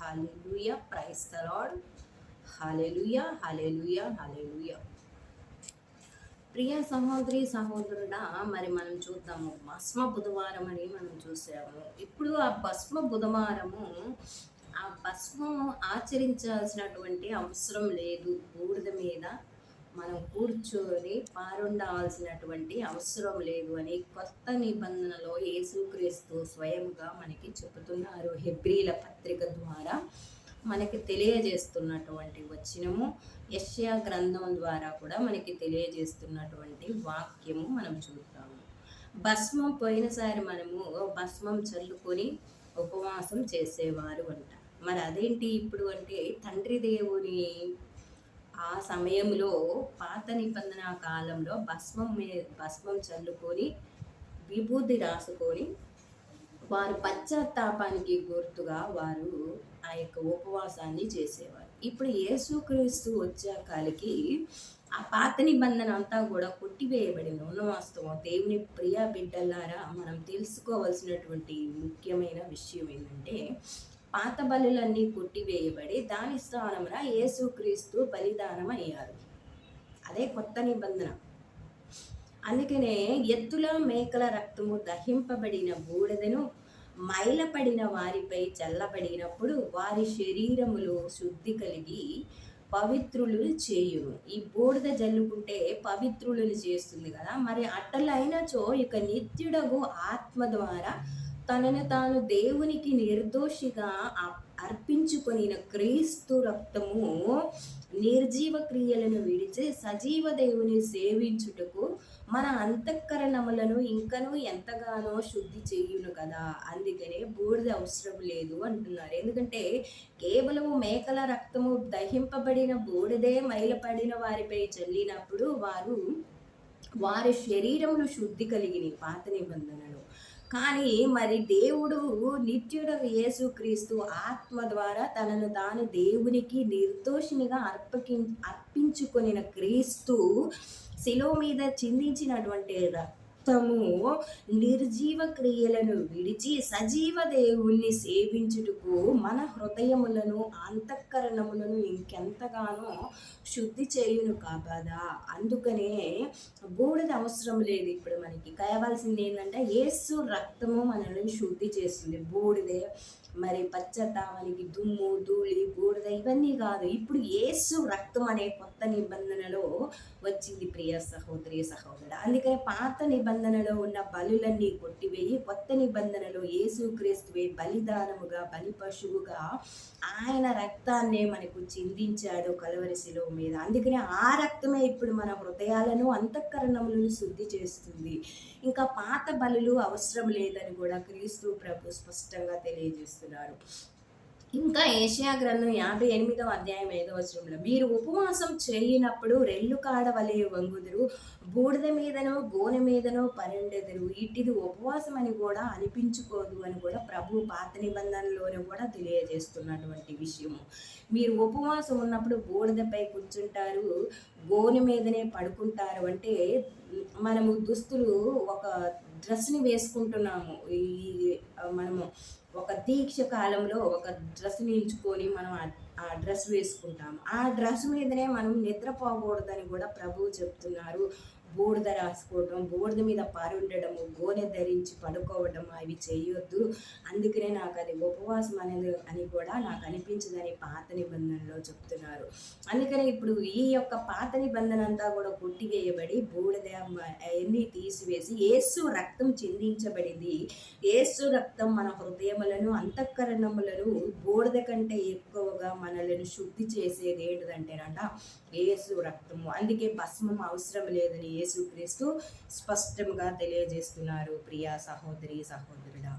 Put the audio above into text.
Hallelujah praise the Lord hallelujah hallelujah hallelujah ప్రియ సహోదరి సహోదరుడా మరి మనం చూద్దాము. భస్మ బుధవారం అని మనం చూసాము. ఇప్పుడు ఆ భస్మ బుధవారము ఆ భస్మం ఆచరించాల్సినటువంటి అవసరం లేదు. బూడిద మీద మనం కూర్చొని పారుండాల్సినటువంటి అవసరం లేదు అని కొత్త నిబంధనలో యేసుక్రీస్తు స్వయంగా మనకి చెబుతున్నారు. హెబ్రీల పత్రిక ద్వారా మనకి తెలియజేస్తున్నటువంటి వచ్చినము యష్యా గ్రంథం ద్వారా కూడా మనకి తెలియజేస్తున్నటువంటి వాక్యము మనం చూద్దాము. భస్మం పోయినసారి మనము భస్మం చల్లుకొని ఉపవాసం చేసేవారు అంట. మరి అదేంటి ఇప్పుడు అంటే తండ్రి దేవుని ఆ సమయంలో పాత నిబంధన కాలంలో భస్మం భస్మం చల్లుకొని విభూతి రాసుకొని వారు పశ్చాత్తాపానికి గుర్తుగా వారు ఆ యొక్క ఉపవాసాన్ని చేసేవారు. ఇప్పుడు యేసుక్రీస్తు వచ్చాకాలకి ఆ పాత నిబంధన అంతా కూడా కొట్టివేయబడింది. ఉన్న వాస్తవం దేవుని ప్రియా బిడ్డలారా మనం తెలుసుకోవాల్సినటువంటి ముఖ్యమైన విషయం ఏంటంటే పాత బలులన్నీ కొట్టివేయబడి దాని స్థానమున యేసుక్రీస్తు బలిదానం అయ్యారు అదే కొత్త నిబంధన. అందుకనే ఎత్తుల మేకల రక్తము దహింపబడిన బూడిదను మైలపడిన వారిపై చల్లబడినప్పుడు వారి శరీరములో శుద్ధి కలిగి పవిత్రులు చేయును ఈ బూడిద జల్లుకుంటే పవిత్రులను చేస్తుంది కదా. మరి అట్టలైనచో ఇక నిత్యుడగు ఆత్మ ద్వారా తనను తాను దేవునికి నిర్దోషిగా అర్పించుకొనిన క్రీస్తు రక్తము నిర్జీవ క్రియలను విడిచి సజీవ దేవుని సేవించుటకు మన అంతఃకరణములను ఇంకనూ ఎంతగానో శుద్ధి చేయును కదా. అందుకనే బూడిద అవసరం లేదు అంటున్నారు. ఎందుకంటే కేవలము మేకల రక్తము దహింపబడిన బూడిదే మైలపడిన వారిపై చల్లినప్పుడు వారు వారి శరీరమును శుద్ధి కలిగిన పాత నిబంధనలు. కానీ మరి దేవుడు నిత్యుడు యేసుక్రీస్తు ఆత్మ ద్వారా తనను తాను దేవునికి నిర్దోషినిగా అర్పకి అర్పించుకొనిన క్రీస్తు శిలో మీద చిందించినటువంటి రక్తము నిర్జీవ క్రియలను విడిచి సజీవ దేవుణ్ణి సేవించుటకు మన హృదయములను అంత అంతఃకరణములను ఇంకెంతగానో శుద్ధి చేయును కాదా అందుకనే బూడిద అవసరం లేదు ఇప్పుడు మనకి. కావాల్సింది ఏంటంటే ఏసు రక్తము మనల్ని శుద్ధి చేస్తుంది. బూడిదే మరి పచ్చటానికి దుమ్ము ధూళి బూడిద ఇవన్నీ కాదు. ఇప్పుడు ఏసు రక్తం అనే కొత్త నిబంధనలో వచ్చింది ప్రియ సహోదరి సహోదరు. అందుకని పాత నిబంధనలో ఉన్న బలులన్నీ కొట్టివేయి కొత్త నిబంధనలో ఏసు క్రీస్తువే బలిదానముగా బలి పశువుగా ఆయన రక్తాన్ని మనకు చిందించాడు కలవరిశిలో మీద. అందుకనే ఆ రక్తమే ఇప్పుడు మన హృదయాలను అంతఃకరణములను శుద్ధి చేస్తుంది. ఇంకా పాత బలులు అవసరం లేదని కూడా క్రీస్తు ప్రభు స్పష్టంగా తెలియజేస్తున్నారు ఇంకా ఏషియా గ్రంథం యాభై ఎనిమిదవ అధ్యాయం ఐదవ వచనంలో మీరు ఉపవాసం చేయనప్పుడు రెల్లు కాడవలే వంగుదురు బూడిద మీదనో గోనె మీదనో పరెండెదరు. ఇటిది ఉపవాసం అని కూడా అనిపించుకోదు అని కూడా ప్రభు పాత నిబంధనలోనే కూడా తెలియజేస్తున్నటువంటి విషయము. మీరు ఉపవాసం ఉన్నప్పుడు బూడిదపై కూర్చుంటారు గోనె మీదనే పడుకుంటారు అంటే మనము దుస్తులు ఒక డ్రెస్ని వేసుకుంటున్నాము. ఈ మనము ఒక దీక్ష కాలంలో ఒక డ్రెస్ని నిల్చుకొని మనం ఆ డ్రెస్ వేసుకుంటాము. ఆ డ్రెస్ మీదనే మనం నిద్రపోకూడదని కూడా ప్రభువు చెప్తున్నారు. బూడిద రాసుకోవడం బూడిద మీద పారుండడము గోనె ధరించి పడుకోవడం అవి చేయొద్దు. అందుకనే నాకు అది ఉపవాసం అనేది అని కూడా నాకు అనిపించదని పాత నిబంధనలో చెప్తున్నారు. అందుకనే ఇప్పుడు ఈ యొక్క పాత నిబంధన అంతా కూడా కొట్టివేయబడి బూడిద అవన్నీ తీసివేసి ఏసు రక్తం చిందించబడింది. ఏసు రక్తం మన హృదయములను అంతఃకరణములను బూడిద కంటే ఎక్కువగా మనలను శుద్ధి చేసేది ఏంటిదంటేనంట ఏసు రక్తము. అందుకే భస్మం అవసరం లేదని యేసుక్రీస్తు స్పష్టంగా తెలియజేస్తున్నారు. ప్రియా సహోదరి సహోదరుడా